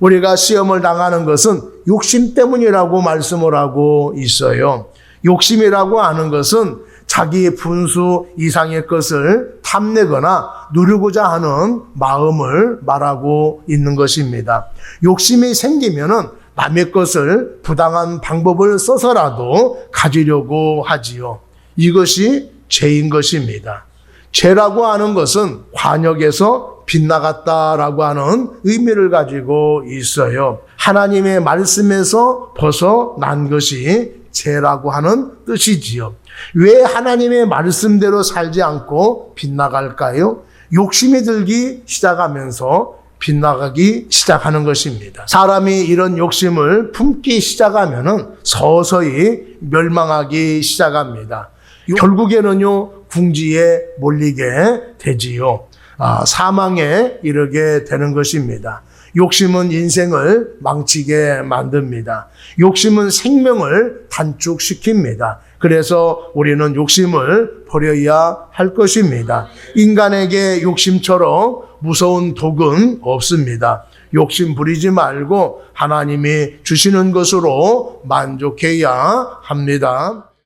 우리가 시험을 당하는 것은 욕심 때문이라고 말씀을 하고 있어요. 욕심이라고 하는 것은 자기의 분수 이상의 것을 탐내거나 누리고자 하는 마음을 말하고 있는 것입니다. 욕심이 생기면은 남의 것을 부당한 방법을 써서라도 가지려고 하지요. 이것이 죄인 것입니다. 죄라고 하는 것은 관역에서 빗나갔다라고 하는 의미를 가지고 있어요. 하나님의 말씀에서 벗어난 것이 죄라고 하는 뜻이지요. 왜 하나님의 말씀대로 살지 않고 빗나갈까요? 욕심이 들기 시작하면서 빗나가기 시작하는 것입니다. 사람이 이런 욕심을 품기 시작하면은 서서히 멸망하기 시작합니다. 결국에는요, 궁지에 몰리게 되지요. 아, 사망에 이르게 되는 것입니다. 욕심은 인생을 망치게 만듭니다. 욕심은 생명을 단축시킵니다. 그래서 우리는 욕심을 버려야 할 것입니다. 인간에게 욕심처럼 무서운 독은 없습니다. 욕심 부리지 말고 하나님이 주시는 것으로 만족해야 합니다.